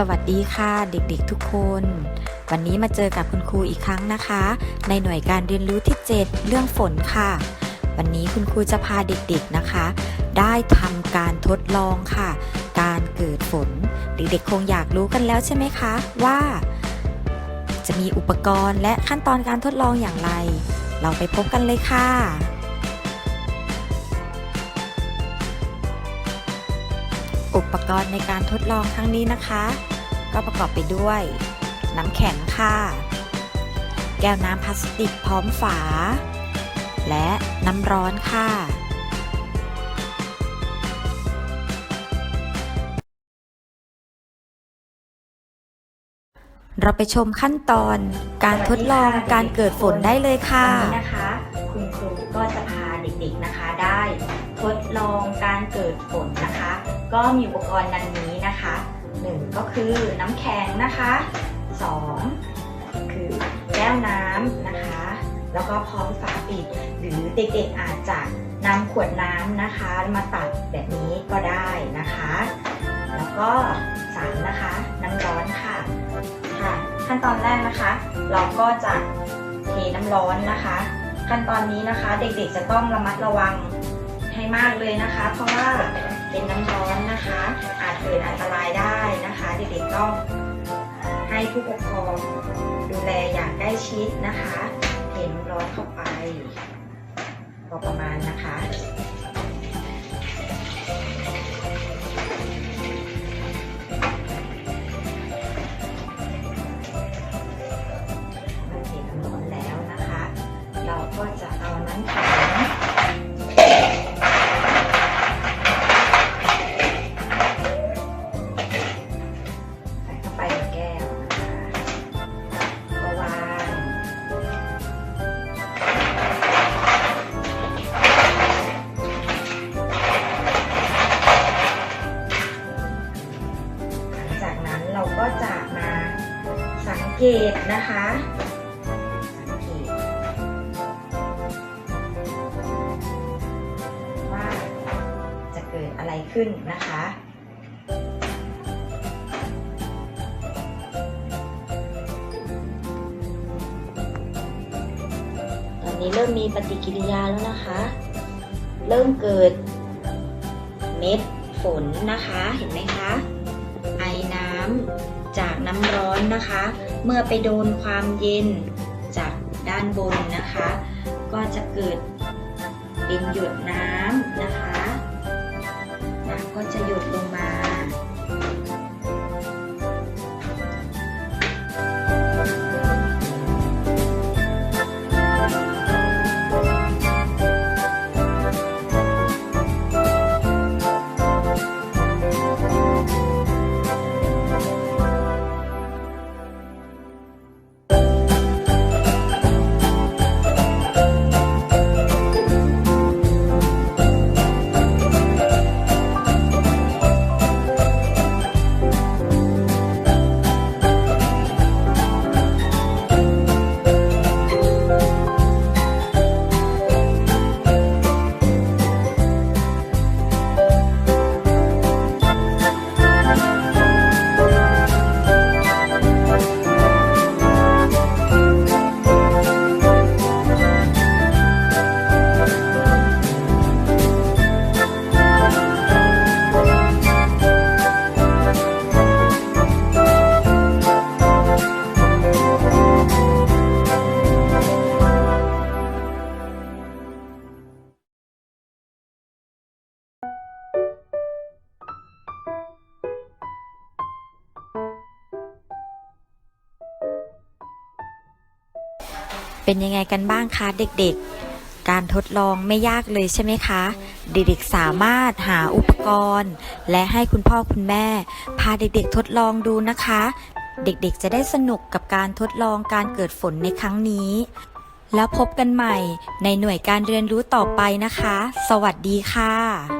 สวัสดีค่ะเด็กๆทุกคน วันนี้มาเจอกับคุณครูอีกครั้งนะคะ ในหน่วยการเรียนรู้ที่ 7 เรื่องฝนค่ะ วันนี้คุณครูจะพาเด็กๆนะคะ ได้ทำการทดลองค่ะ การเกิดฝน เด็กๆคงอยากรู้กันแล้วใช่ไหมคะว่า จะมีอุปกรณ์และขั้นตอนการทดลองอย่างไร เราไปพบกันเลยค่ะ อุปกรณ์ในการทดลองครั้งนี้นะคะ ก็ประกอบไปด้วย น้ำแข็งค่ะ แก้วน้ำพลาสติกพร้อมฝา และน้ำร้อนค่ะเราไปชมขั้นตอนการทดลองการเกิดฝนได้เลยค่ะนี้นะคะ คุณครูก็จะพา เด็กนะคะ ได้ทดลองการเกิดฝนนะคะ ก็มีอุปกรณ์ดังนี้นะคะหนึ่งก็คือน้ำแข็งนะคะสองคือแก้วน้ำนะคะ แล้วก็พร้อมฝาปิด หรือเด็กๆอาจจะนำขวดน้ำนะคะ มาตัดแบบนี้ก็ได้นะคะ แล้วก็สามนะคะ น้ำร้อนค่ะค่ะ ขั้นตอนแรกนะคะ เราก็จะเทน้ำร้อนนะคะ ขั้นตอนนี้นะคะ เด็กๆจะต้องระมัดระวังให้มากเลยนะคะ เพราะว่าเป็นน้ำร้อนนะคะ อาจเกิดอันตรายได้นะคะ เด็กๆต้องให้ผู้ปกครองดูแลอย่างใกล้ชิดนะคะเทน้ำร้อนเข้าไปพอประมาณนะคะ เกตนะคะสังเกตว่าจะเกิดอะไรขึ้นนะคะตอนนี้เริ่มมีปฏิกิริยาแล้วนะคะ เริ่มเกิดเม็ดฝนนะคะ เห็นไหมคะ ไอน้ำ จากน้ำร้อนนะคะ เมื่อไปโดนความเย็นจากด้านบนนะคะ ก็จะเกิดเป็นหยดน้ำนะคะน้ำก็จะหยดลงมา เป็นยังไงกันบ้างคะเด็กๆ การทดลองไม่ยากเลยใช่ไหมคะ เด็กๆสามารถหาอุปกรณ์ และให้คุณพ่อคุณแม่ พาเด็กๆทดลองดูนะคะ เด็กๆจะได้สนุกกับการทดลองการเกิดฝนในครั้งนี้ แล้วพบกันใหม่ในหน่วยการเรียนรู้ต่อไปนะคะ สวัสดีค่ะ